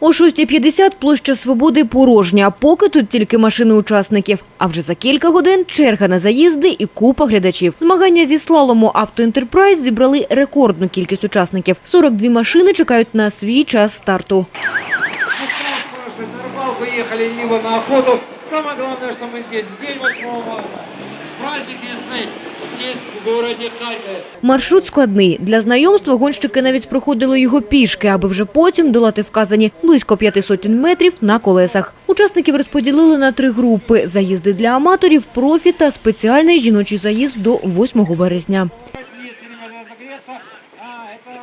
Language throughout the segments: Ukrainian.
О 6.50 площа Свободи порожня, поки тут тільки машини учасників. А вже за кілька годин черга на заїзди і купа глядачів. Змагання зі слалому «Автоентерпрайз» зібрали рекордну кількість учасників. 42 машини чекають на свій час старту. спрашивать, на охоту. Самое главное, что мы здесь в день 8 праздник здесь, в городе Харькове. Маршрут складний. Для знайомства гонщики навіть проходили його пішки, аби вже потім долати вказані близько п'яти сотень метрів на колесах. Учасників розподілили на три групи – заїзди для аматорів, профі та спеціальний жіночий заїзд до 8 березня.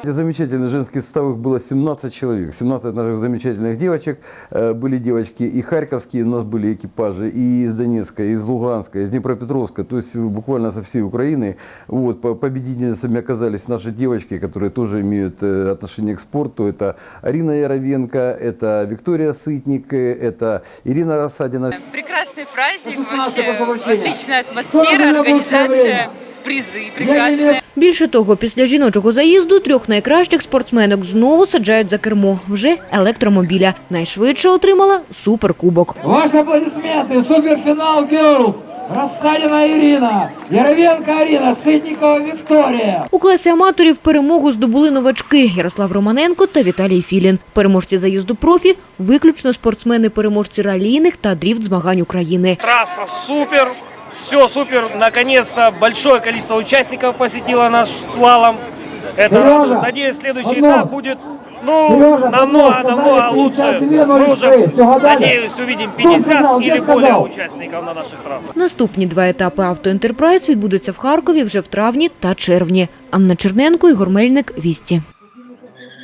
Замечательный женский состав, их было 17 человек. 17 наших замечательных девочек. Э, Были девочки и харьковские, у нас были экипажи, и из Донецка, и из Луганска, из Днепропетровска, то есть буквально со всей Украины. Вот, по- победительницами оказались наши девочки, которые тоже имеют э, отношение к спорту. Это Арина Яровенко, это Виктория Сытник, э, это Ирина Рассадина. Прекрасный праздник, вообще отличная атмосфера, организация, призы прекрасные. Більше того, після жіночого заїзду трьох найкращих спортсменок знову саджають за кермо. Вже електромобіля. Найшвидше отримала суперкубок. Ваши аплодисменты, суперфинал Girls. Рассадина Ирина, Яровенко Арина, Сытникова Виктория. У класі аматорів перемогу здобули новачки Ярослав Романенко та Віталій Філін. Переможці заїзду профі – виключно спортсмени-переможці ралійних та дріфт-змагань України. Трасса супер, все супер. Наконец-то большое количество участников посетило наш слалом. Это Сережа, радует. Надеюсь, следующий одно. этап будет ну, Сережа, намного, одно, намного сказали, лучше. 52, Мы уже, 06, угадали? надеюсь, увидим Кто 50 сказал, где или более сказал? участников на наших трассах. Наступні два етапи «Автоентерпрайз» відбудуться в Харкові вже в травні та червні. Анна Черненко, Ігор Мельник, Вісті.